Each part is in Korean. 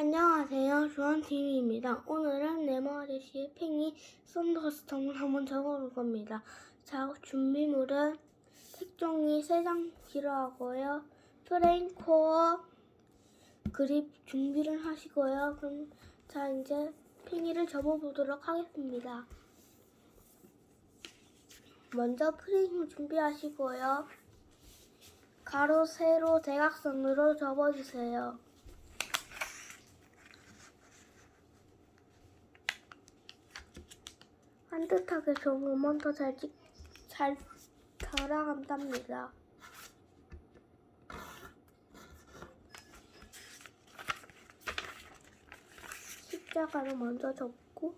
안녕하세요. 주원TV입니다. 오늘은 네모아저씨의 팽이 썬더스톰을 한번 적어볼 겁니다. 자, 준비물은 색종이 3장 필요하고요. 프레임, 코어, 그립 준비를 하시고요. 그럼 자, 이제 팽이를 접어보도록 하겠습니다. 먼저 프레임을 준비하시고요. 가로, 세로, 대각선으로 접어주세요. 반듯하게 접으면 더 잘, 찍, 잘 돌아간답니다. 십자가를 먼저 접고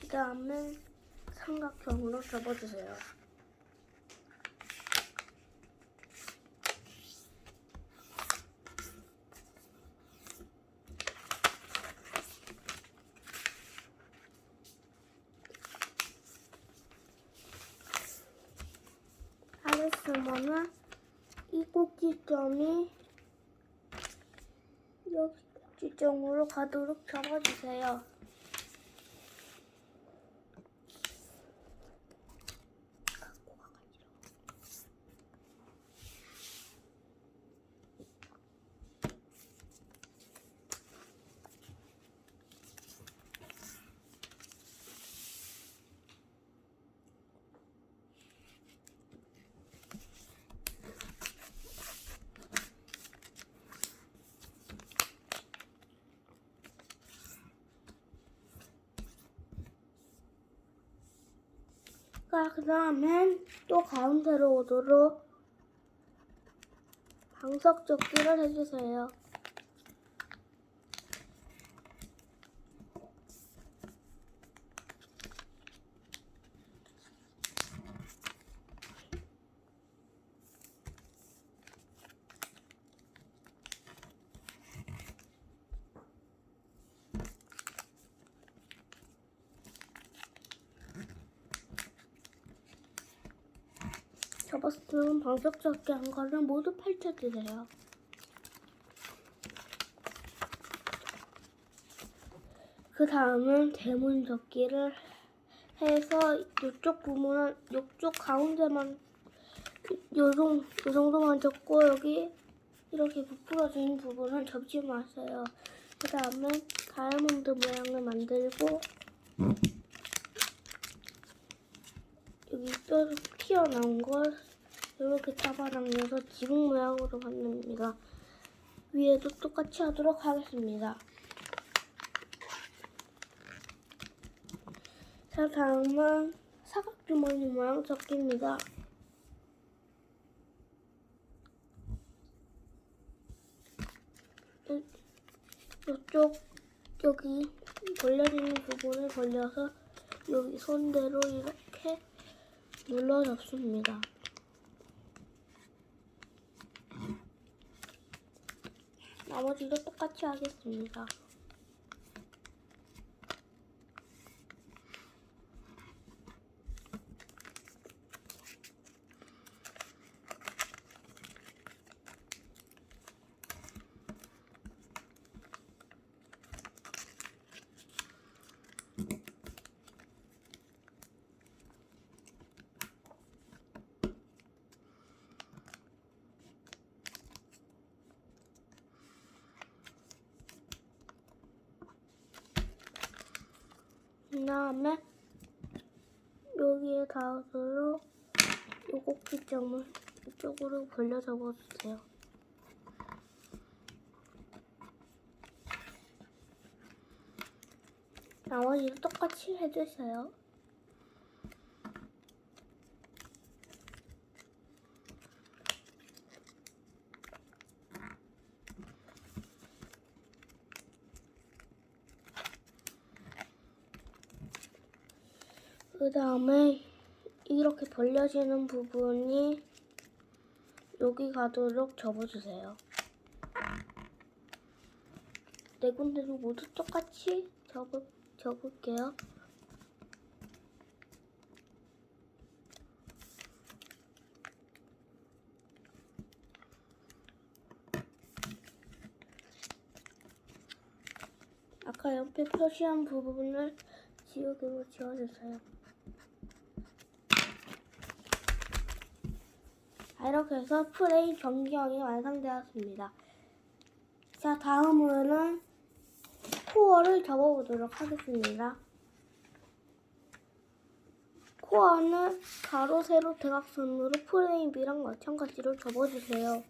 그 다음에 삼각형으로 접어주세요. 하겠으면은 이 꼭지점이 여기 꼭지점으로 가도록 접어주세요. 그 다음엔 또 가운데로 오도록 방석 접기를 해주세요. 접었으면 방석 접기 한 거를 모두 펼쳐주세요. 그 다음은 대문 접기를 해서 이쪽 부분은 이쪽 가운데만 요, 정, 요 정도만 접고 여기 이렇게 부풀어진 부분은 접지 마세요. 그 다음에 다이아몬드 모양을 만들고 여기 뼈 튀어나온 걸 이렇게 잡아당겨서 지붕 모양으로 만듭니다. 위에도 똑같이 하도록 하겠습니다. 자, 다음은 사각주머니 모양 접기입니다. 이- 이쪽 여기 벌려지는 부분을 벌려서 여기 손대로 이렇게 눌러 잡습니다. 나머지도 똑같이 하겠습니다. 그 다음에 여기에 닿도록 요 꼭지점을 이쪽으로 벌려 접어주세요. 나머지도 똑같이 해주세요. 다음에 이렇게 벌려지는 부분이 여기 가도록 접어주세요. 네 군데로 모두 똑같이 접을, 접을게요. 아까 옆에 표시한 부분을 지우개로 지워주세요. 이렇게 해서 프레임 변경이 완성되었습니다. 자, 다음으로는 코어를 접어보도록 하겠습니다. 코어는 가로, 세로, 대각선으로 프레임이랑 마찬가지로 접어주세요.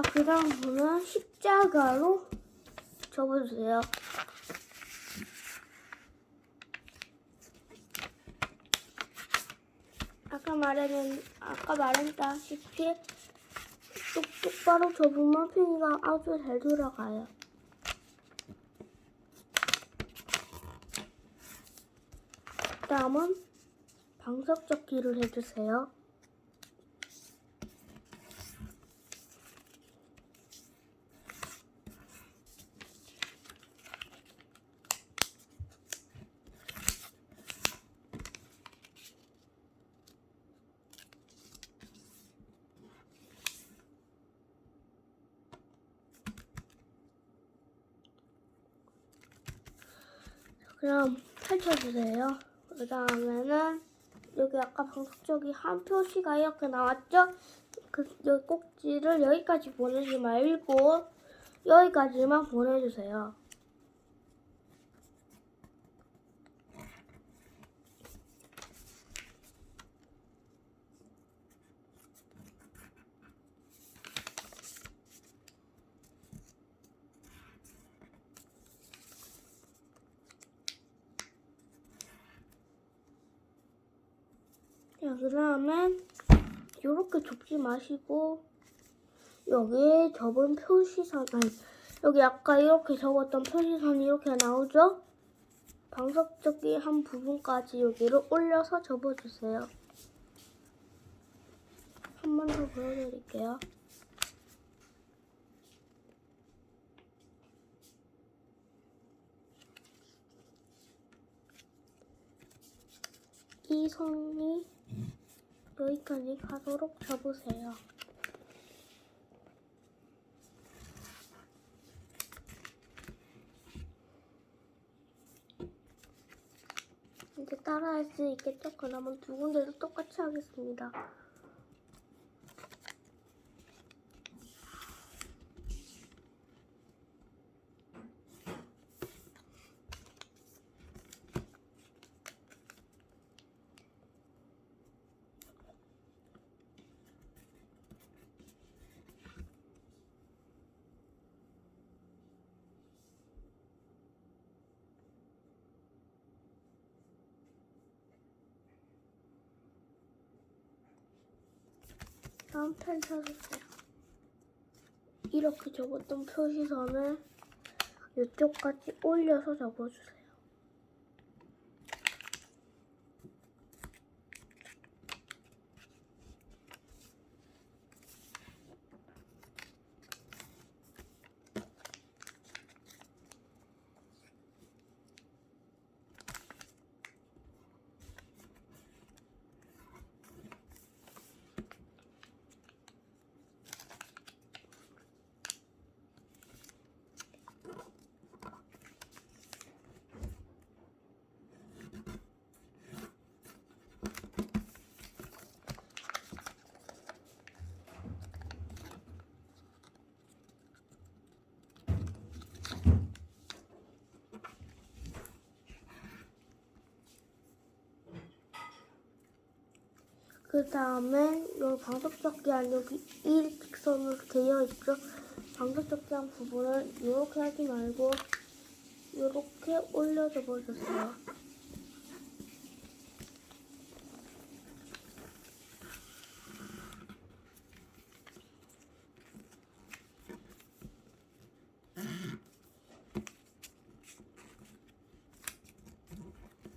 자, 그 다음으로는 십자가로 접어주세요. 아까 말했는, 아까 말했다시피 똑, 똑바로 접으면 팽이가 아주 잘 돌아가요. 다음은 방석 접기를 해주세요. 그럼 펼쳐주세요. 그 다음에는 여기 아까 방석 쪽이 한 표시가 이렇게 나왔죠? 그 여기 꼭지를 여기까지 보내지 말고 여기까지만 보내주세요. 자, 그 다음에 이렇게 접지 마시고 여기에 접은 표시선 아니 여기 아까 이렇게 접었던 표시선이 이렇게 나오죠? 방석적이 한 부분까지 여기를 올려서 접어주세요. 한 번 더 보여드릴게요. 이 선이 여기까지 가도록 접으세요. 이제 따라 할 수 있겠죠? 그러면 두 군데도 똑같이 하겠습니다. 다음 펼쳐주세요. 이렇게 접었던 표시선을 이쪽까지 올려서 접어주세요. 그 다음에 요 방석적기 안 여기 1 직선으로 되어 있죠. 방석적기 한 부분을 이렇게 하지 말고 이렇게 올려줘 보셨어요.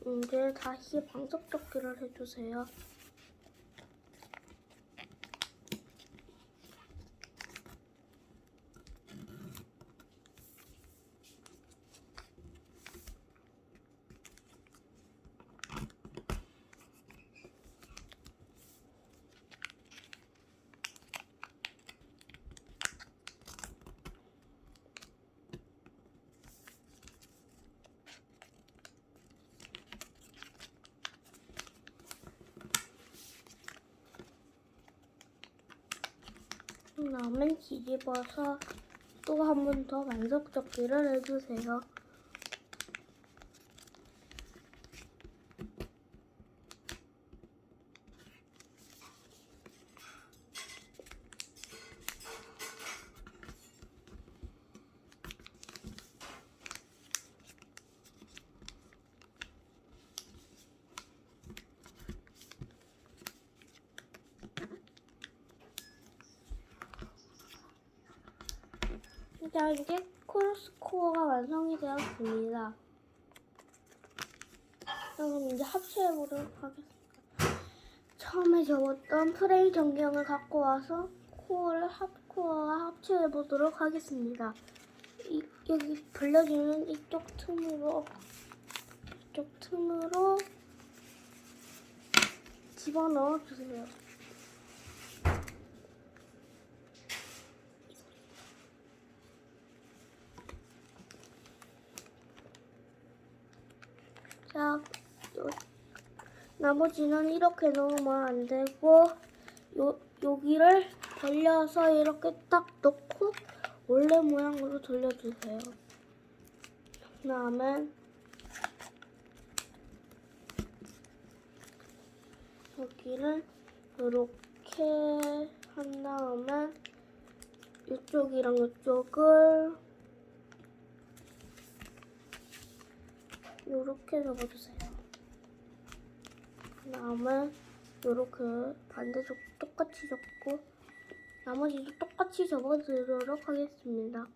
이제 다시 방석 접기를 해주세요. 그다음에 뒤집어서 또 한 번더 반석 접기를 해주세요. 자, 이제 크로스코어가 완성이 되었습니다. 그럼 이제 합체해보도록 하겠습니다. 처음에 접었던 프레임 전경을 갖고 와서 코어를 합코어와 합체해 보도록 하겠습니다. 이, 여기 불려주는 이쪽 틈으로 이쪽 틈으로 집어넣어 주세요. 자, 요, 나머지는 이렇게 넣으면 안 되고, 요, 여기를 벌려서 이렇게 딱 넣고, 원래 모양으로 돌려주세요. 그 다음에, 여기를 이렇게 한 다음에, 이쪽이랑 이쪽을 요렇게 접어주세요. 그 다음에 요렇게 반대쪽 똑같이 접고 나머지도 똑같이 접어주도록 하겠습니다.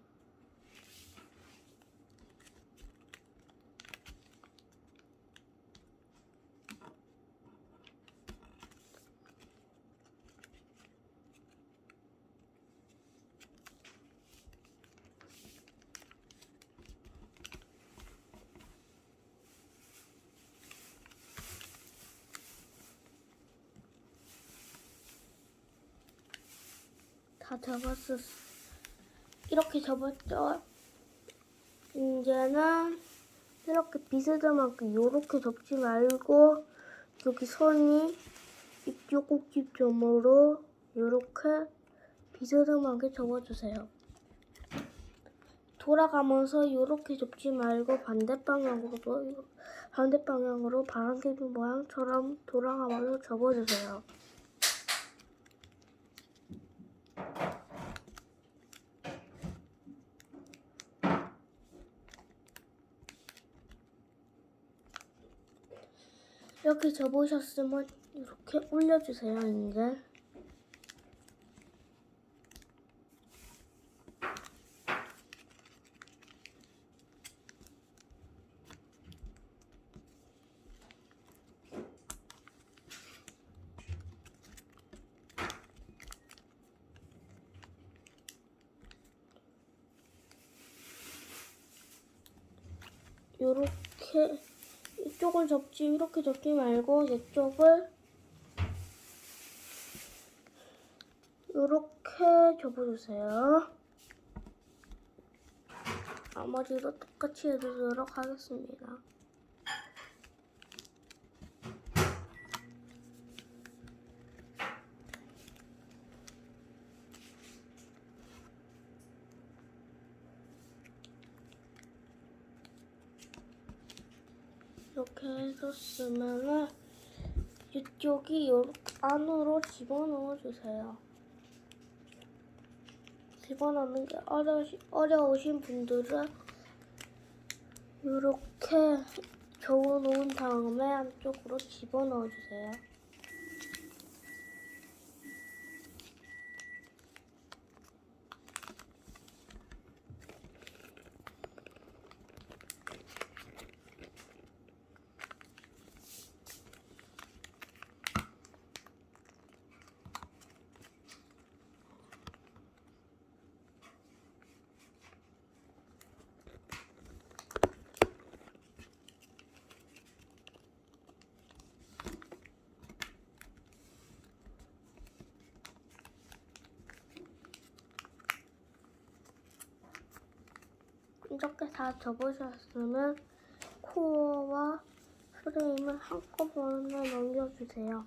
다 접었어. 이렇게 접었죠? 이제는 이렇게 비스듬하게 요렇게 접지 말고 여기 선이 이쪽 꼭지점으로 요렇게 비스듬하게 접어주세요. 돌아가면서 요렇게 접지 말고 반대 방향으로도 반대 방향으로 바람개비 모양처럼 돌아가면서 접어주세요. 이렇게 접으셨으면 이렇게 올려주세요, 이제. 요렇게 접지 이렇게 접지 말고 이쪽을 이렇게 접어주세요. 나머지도 똑같이 해주도록 하겠습니다. 이렇게 해줬으면은 이쪽이 요렇게 안으로 집어넣어 주세요. 집어넣는 게 어려우시, 어려우신 분들은 이렇게 접어놓은 다음에 안쪽으로 집어넣어 주세요. 이렇게 다 접으셨으면 코어와 프레임을 한꺼번에 넘겨주세요.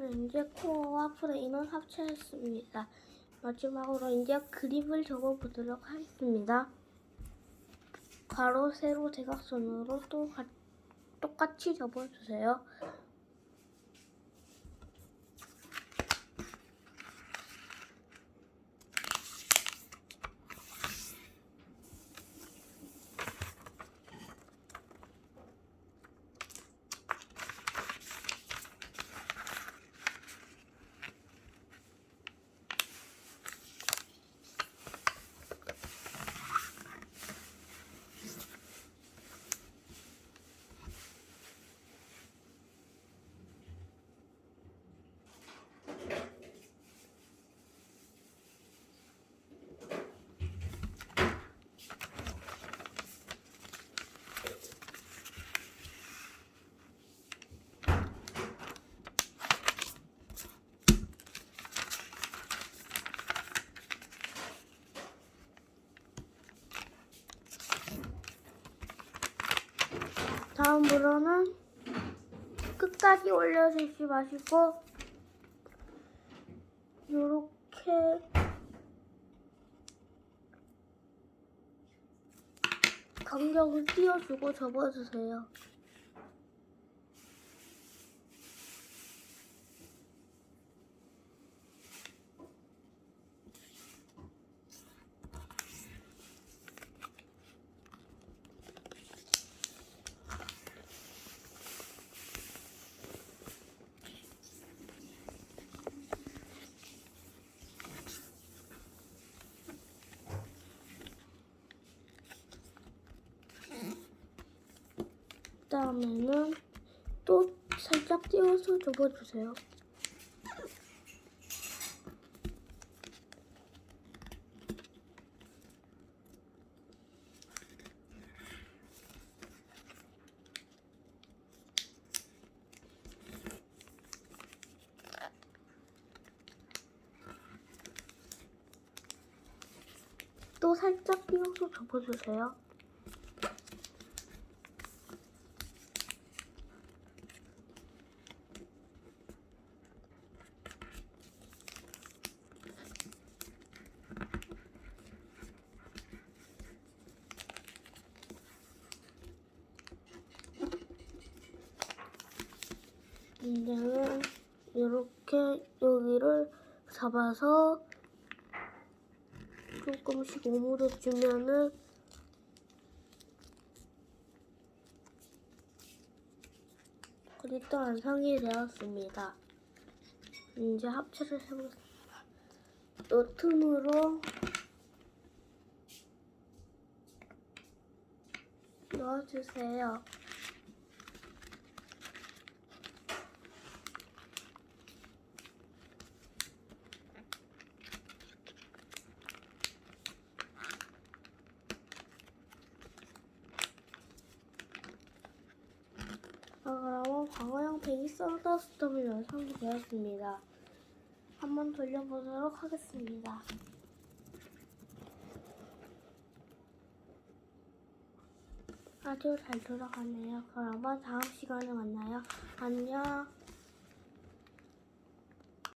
네, 이제 코어 와 프레임은 합체했습니다. 마지막으로 이제 그립을 접어보도록 하겠습니다. 가로, 세로, 대각선으로 또 가- 똑같이 접어주세요. 다음으로는 끝까지 올려주지 마시고 요렇게 간격을 띄워주고 접어주세요. 다음에는 또 살짝 띄워서 접어주세요. 또 살짝 띄워서 접어주세요. 이제는 이렇게 여기를 잡아서 조금씩 오므려 주면은 그립도 완성이 되었습니다. 이제 합체를 해보겠습니다. 이 틈으로 넣어주세요. 아, 그럼 광어형 팽이 썰더스톱을 완성이 되었습니다. 한번 돌려보도록 하겠습니다. 아주 잘 돌아가네요. 그럼 다음 시간에 만나요. 안녕.